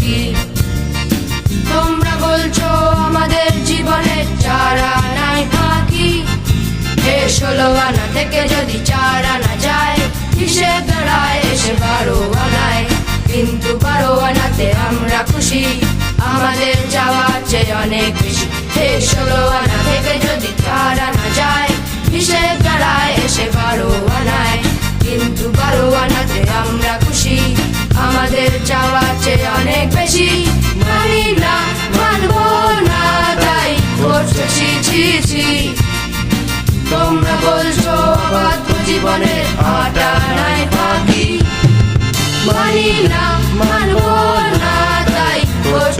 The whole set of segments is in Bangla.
কি? তোমরা বলছো আমাদের জীবনের চারা নাই ষোলো আনা থেকে যদি চার আনা যায় দাঁড়ায় এসে বারো আনায়। কিন্তু বারো আনাতে আমরা খুশি, আমাদের যাওয়ার চেয়ে অনেক বেশি। ষোলো আনা থেকে যদি চার আনা যায় দাঁড়ায় এসে বারো আনায়। কিন্তু বারো আনাতে আমরা খুশি, আমাদের চাওয়ার জীবনের আটা নাই বাকি মানি না, মানবো না তাই করছ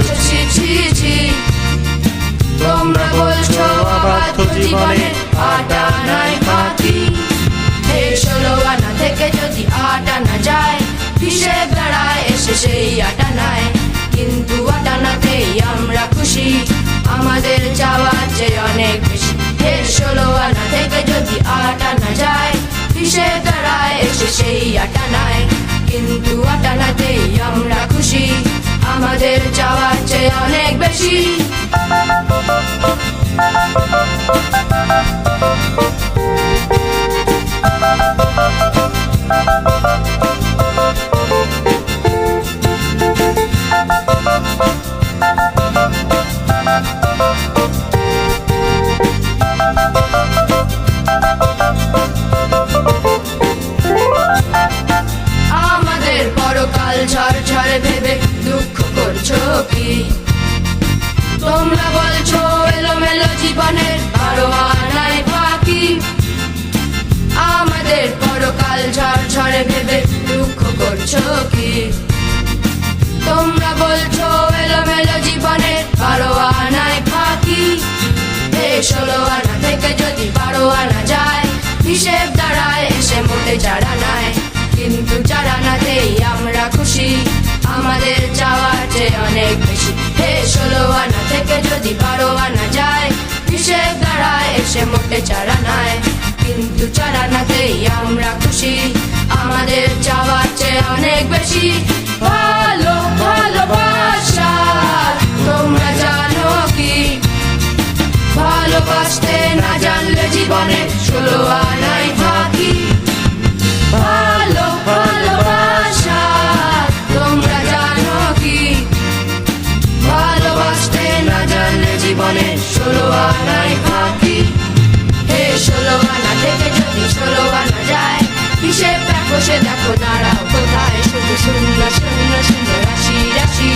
ছি ছি তোমরা বলছো অবাধ্য জীবনের আটা নাই আনা থেকে যদি আট আনা যায়, হিসেব দাঁড়ায় এসে সেই আট আনায় কিন্তু আট আমরা খুশি, আমাদের চাওয়ার চেয়ে অনেক বেশি। ষোলো আনা থেকে যদি আট আনা যায় সেই আটানায় কিন্তু আটানাতেই আমরা খুশি। আমাদের চাওয়ার চেয়ে অনেক বেশি। কি তোমরা বলছো এলোমেলো জীবনের বারো আনায় ফাঁকি। ষোলো আনা থেকে যদি বারো আনা যায়, হিসেব দাঁড়ায় এসে মোটে চারা নাই। কিন্তু চারানাতেই আমরা খুশি, আমাদের চাওয়ার চেয়ে অনেক বেশি। হে ষোলো আনা থেকে যদি বারো আনা যায়, হিসেব দাঁড়ায় এসে মোটে চারা নাই। কিন্তু চারানাতেই আমরা খুশি। আমাদের চাওয়ার চেয়ে অনেক বেশি। ভালো ভালোবাসা তোমরা জানো কি? ভালোবাসতে না জানলে জীবনে ষোলো আনাই থাকি। ভালো ভালোবাসা তোমরা জানো কি? ভালোবাসতে না জানলে জীবনে ষোলো আনাই ফাঁকি হে ষোলো থেকে যদি ষোলো আনা যায়, হিসেব দেখো দেখো দাঁড়াও কোথায়? শুধু শূন্য শূন্য শূন্য, রাশি রাশি।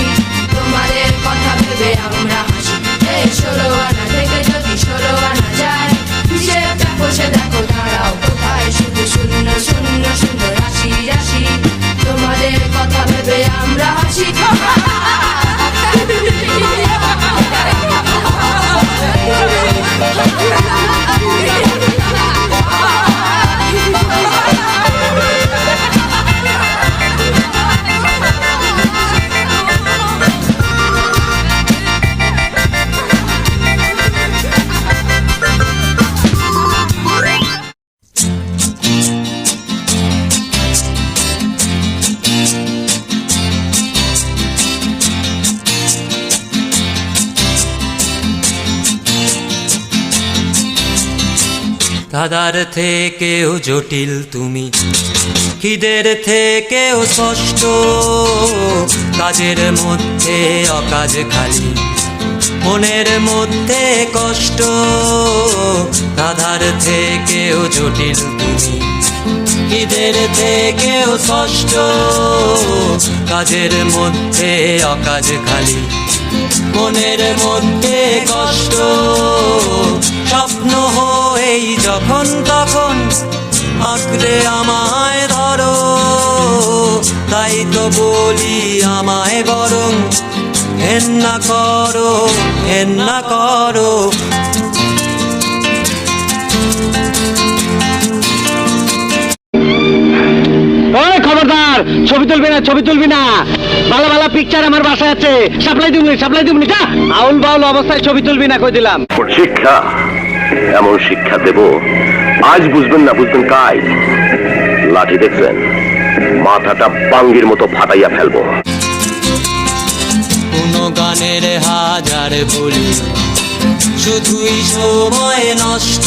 তোমাদের কথা ভেবে আমরা হাসি। এই ষোলো থেকে যদি ষোলো আনা যায়, হিসেব দেখো দেখো দাঁড়াও কোথায়? শুধু শূন্য শূন্য শূন্য, রাশি রাশি। তোমাদের কথা ভেবে আমরা হাসি। ধাঁধার থেকেও জটিল তুমি। খিদের থেকেও স্পষ্ট, কাজের মধ্যে অকাজ খালি। মনের মধ্যে কষ্ট ধাঁধার থেকেও জটিল তুমি। খিদের থেকেও স্পষ্ট, কাজের মধ্যে অকাজ খালি। মনের মধ্যে কষ্ট বলি আমায় বরং ঘেন্না করো ঘেন্না করো। ওই খবরদার ছবি তুলবে না ছবি তুলবি না। ভালো ভালো পিকচার আমার বাসায় আছে। সাপ্লাই দিবনি সাপ্লাই দিবনি যা। আউল বাউল অবস্থায় ছবি তুলবি না কই দিলাম। শিক্ষা এমন শিক্ষা দেব। আজ বুঝবেন না বুঝবেন কাই লাঠি দেখছেন মাথাটা বাঙ্গির মতো ফাটাইয়া ফেলব। কোনো গানের হাজার বলি, শুধুই সময় নষ্ট।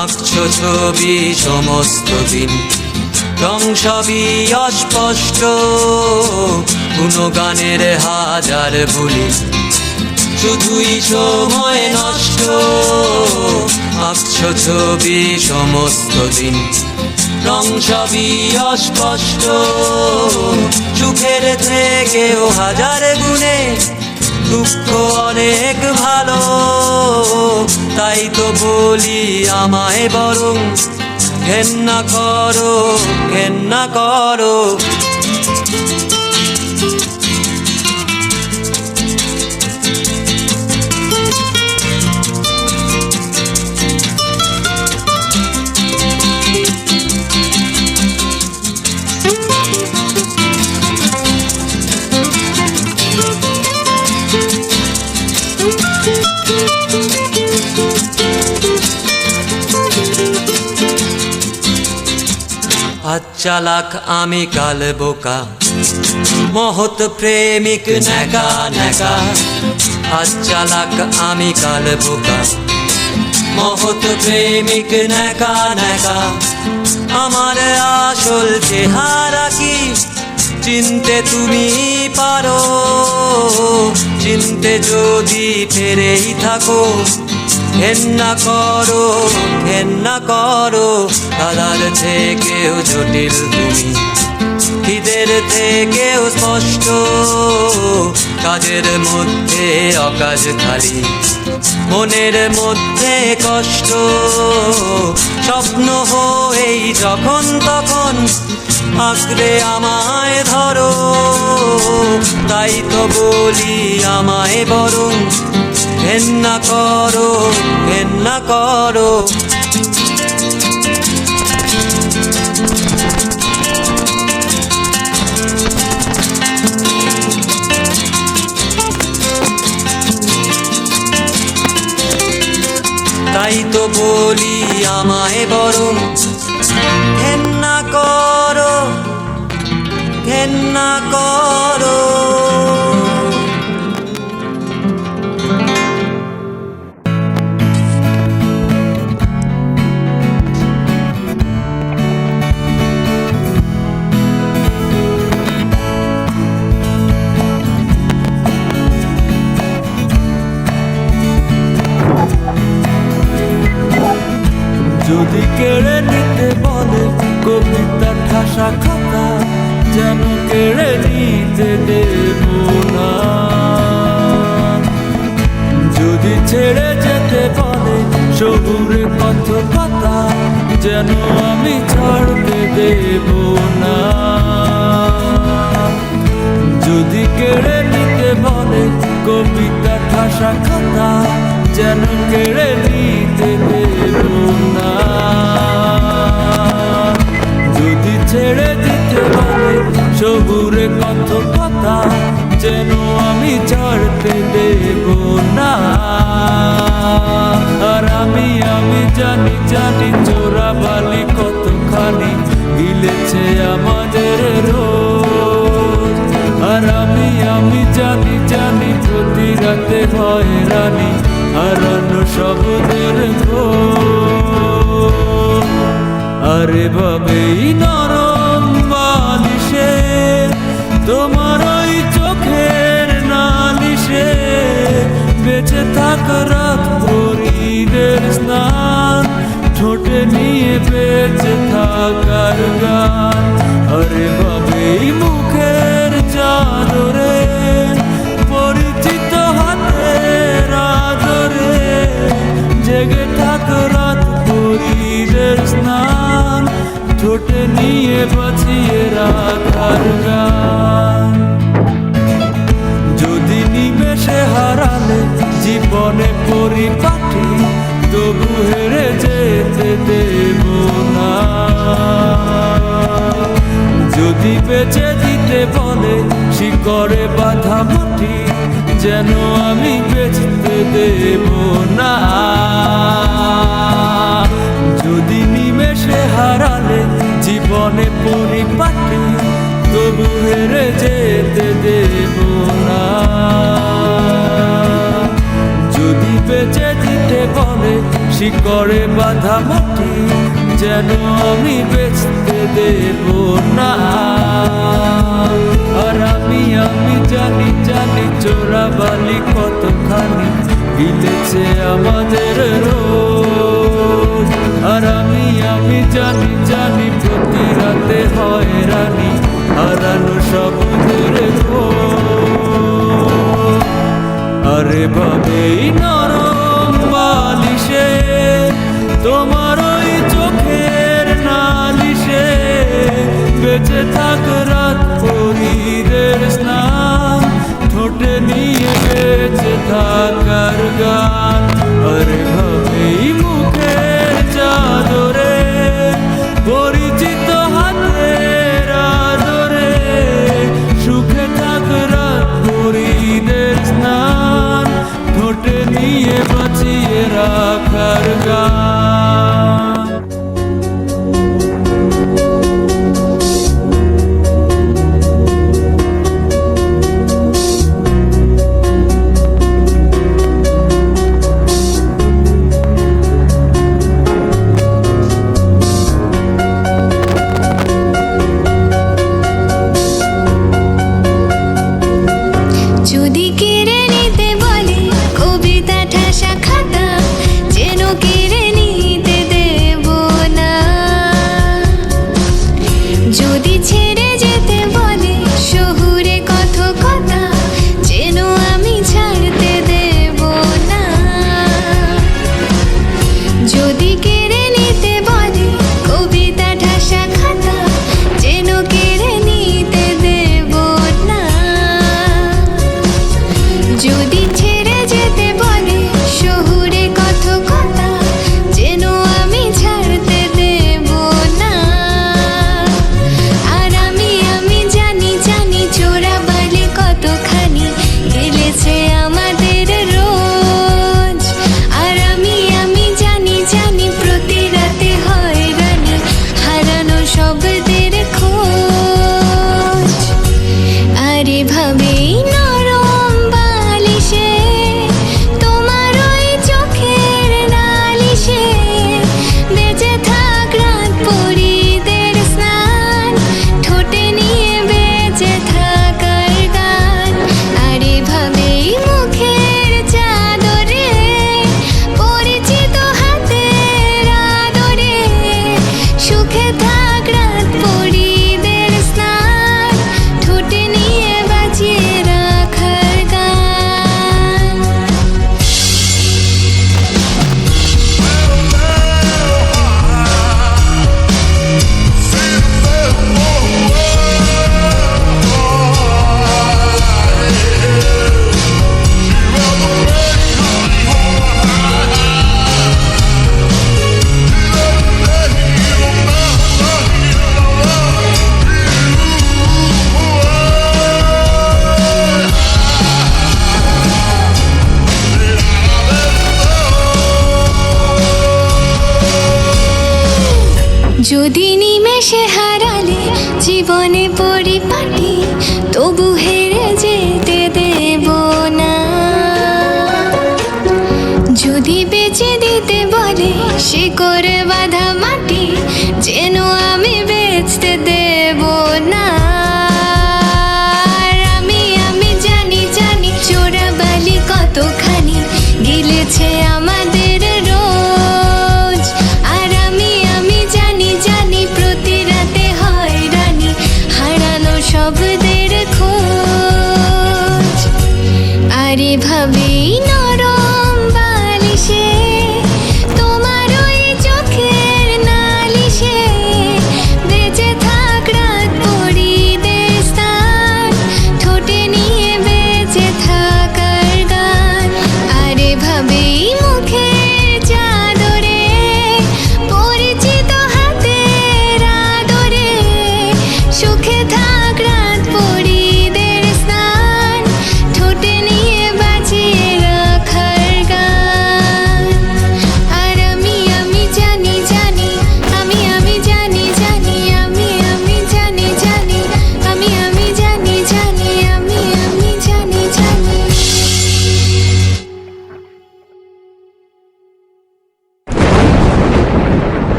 আঁকছ ছবি সমস্ত দিন, রং সবই অস্পষ্ট। কোনো গানের হাজার বলি, শুধুই সময় নষ্ট। আঁকছ ছবি সমস্ত দিন রং সবই অস্পষ্ট। সুখের থেকেও হাজার গুণে দুঃখ অনেক ভালো। তাই তো বলি আমায় বরং ঘেন্না করো ঘেন্না করো। চালাক আমি কাল বোকা। মহৎ প্রেমিক নেকা নেকা আজ চালাক আমি কাল বোকা। মহৎ প্রেমিক নেকা নেকা আমার আসল চেহারা কি? চিনতে তুমি পারো। চিনতে যদি ফেরেই থাকো। ঘেন্না করো ঘেন্না করো দাদার থেকেও জটিল তুমি। খিদের থেকেও স্পষ্ট, কাজের মধ্যে অকাজ খালি। মনের মধ্যে কষ্ট, স্বপ্ন হয়েই যখন তখন আঁকড়ে আমায় ধরো। তাই তো বলি আমায় বরং ঘেন্না করো ঘেন্না করো। তাই তো বলি আমায় বরং ঘেন্না করো ঘেন্না করো। ঠাসা খাতা যেন কেড়ে নিতে দেব না। যদি ছেড়ে যেতে বলে সবুরে কত পাতা যেন আমি ছাড়তে দেব না। যদি কেড়ে নিতে বলে কবিতা ঠাসা খাতা যেন কেড়ে নিতে দেব না। ছেড়ে দিতে বলে সবুরে কত কথা যেন আমি ছাড়তে দেব না। আর আমি আমি জানি জানি চোরা বালি কতখানি গিলেছে আমাদের রোজ। আর আমি আমি জানি জানি প্রতি রাতে হয় রানী হারানো শব্দের আরে ভাবেই নরম বেঁচে থাক রাত ভরিদের স্নান ঠোঁটে নিয়ে বেঁচে থাকার গান। আরে ভাবেই মুখের মাটি যেন আমি বেচতে দেব না। যদি নিমেষে হারালে জীবনে পরিপাটি, তবু হেরে যেতে দেব না। যদি বেঁচে দিতে বলে শিকড়ে বাধা মাটি, যেন আমি বেচতে দেব না। আর আমি আমি জানি বালি কতখানি গিলেছে আমাদের রোজ। আর আমি আমি জানি জানি প্রতি রাতে হয় রানী, হারানো সব দূরে আরে ভাবেই নরম বালিশে, তোমার ওই চোখের নালিশে বেঁচে থাক রাত